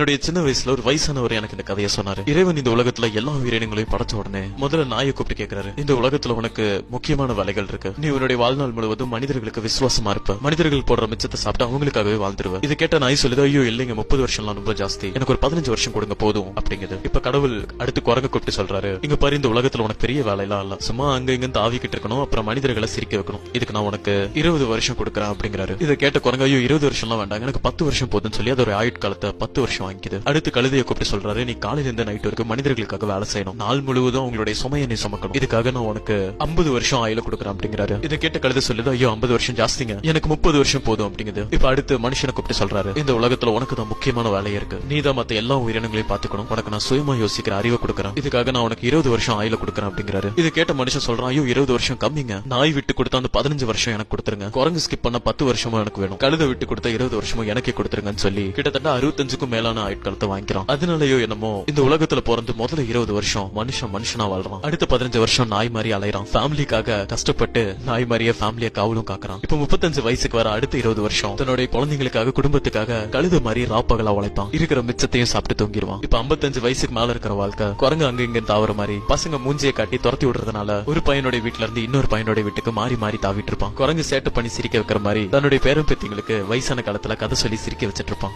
என்னுடைய சின்ன வயசுல ஒரு வயசானவர் எனக்கு இந்த கதையை சொன்னாரு. இறைவன் இந்த உலகத்துல எல்லா உயிரினங்களையும் படைச்ச உடனே முதல்ல நாயை கூப்பிட்டு கேட்கிறாரு இந்த உலகத்துல உனக்கு முக்கியமான வேலைகள் இருக்கு. நீ உன்னுடைய வாழ்நாள் முழுவதும் மனிதர்களுக்கு விசுவாசமா இருப்ப. மனிதர்கள் போடுற மிச்சத்தை சாப்பிட்டு அவங்களுக்காகவே வாழ்ந்துருவ. இது கேட்ட நாய் சொல்லுது ஐயோ இல்லைங்க முப்பது வருஷம்லாம் ரொம்ப ஜாஸ்தி. எனக்கு ஒரு பதினஞ்சு வருஷம் கொடுங்க போதும் அப்படிங்குது. இப்ப கடவுள் அடுத்து குரங்க கூப்பிட்டு சொல்றாரு இங்க பாரு இந்த உலகத்துல உனக்கு பெரிய வேலையெல்லாம் இல்ல. சும்மா அங்க இங்க தாவிக்கிட்டு இருக்கணும் அப்புறம் மனிதர்களை சிரிக்க வைக்கணும். இதுக்கு நான் உனக்கு இருபது வருஷம் கொடுக்குறேன் அப்படிங்கிறாரு. இதை கேட்ட குரங்கு ஐயோ இருபது வருஷம்லாம் வேண்டாங்க எனக்கு பத்து வருஷம் போதும்னு சொல்லி அது ஒரு ஆயுட்காலத்தை பத்து வருஷம் வாங்கிக்குது. அடுத்து கழுதையை கூப்பிட்டு சொல்றாரு நீ காலையில இருந்து நைட் வரைக்கும் மனிதர்களுக்காக வேலை செய்யணும். நாள் முழுவதும் அவங்களுடைய சுமையை நீ சுமக்கணும். இதுக்காக நான் உனக்கு ஐம்பது வருஷம் ஆயுள கொடுக்குறேன் அப்படிங்கிறாரு. இதை கேட்ட கழுதை சொல்லுது ஐயோ ஐம்பது வருஷம் ஜாஸ்திங்க. எனக்கு முப்பது வருஷம் போதும் அப்படிங்குது. இப்ப அடுத்து மனுஷனை கூப்பிட்டு சொல்றாரு இந்த உலகத்துல உனக்கு தான் முக்கியமான வேலை இருக்கு. நீ தான் மத்த எல்லா உயிரினங்களையும் பாத்துக்கணும் உனக்கு நான் சுயமா யோசிக்கிற அறிவை கொடுக்குறேன். இதுக்காக நான் உனக்கு இருபது வருஷம் ஆயுள கொடுக்குறேன் அப்படிங்கிறாரு. இது கேட்ட மனுஷன் சொல்றான் ஐயோ இருபது வருஷம் கம்மிங்க. நாய் விட்டு கொடுத்தா அந்த பதினஞ்சு வருஷம் எனக்கு கொடுத்துருங்க. குரங்கு ஸ்கிப் பண்ண பத்து வருஷமும் எனக்கு வேணும். கழுதை விட்டு கொடுத்த இருபது வருஷமும் எனக்கே கொடுத்துருங்கன்னு சொல்லி கிட்டத்தட்ட அறுபத்தஞ்சுக்கும் மேலான ஆயுட்காலத்தை வாங்கிக்கிறான் அதனாலயோ என்னமோ இந்த உலகத்துல பிறந்து முதல்ல இருபது வருஷம் மனுஷன் மனுஷனா வாழ்றான். அடுத்த பதினஞ்சு வருஷம் நாய் மாதிரி அலையறான். ஃபேமிலிக்காக கஷ்டப்பட்டு நாய் மாதிரியே ஃபேமிலியை காவலும் காக்குறான். இப்ப முப்பத்தஞ்சு வயசுக்கு வர அடுத்த இருபது வருஷம் தன்னுடைய குழந்தைங்களுக்காக குடும்பத்துக்காக கழுது மாதிரி ராப்பகலா உழைப்பான். இருக்கிற மிச்சத்தையும் சாப்பிட்டு தூங்கிடுவான். இப்ப 55 வயசுக்கு மேல இருக்கிற வாழ்க்கை குரங்கு அங்க இங்க தாவற மாதிரி பசங்க மூஞ்சியை காட்டி துரத்தி விடுறதுனால ஒரு பையனுடைய வீட்டுல இருந்து இன்னொரு பையனுடைய வீட்டுக்கு மாறி மாறி தாவிட்டு இருப்பான். குரங்கு சேட்டு பண்ணி சிரிக்க வைக்கிற மாதிரி தன்னுடைய பேரம்பத்திங்களுக்கு வயசான காலத்துல கதை சொல்லி சிரிக்க வச்சிட்டு இருப்பான்.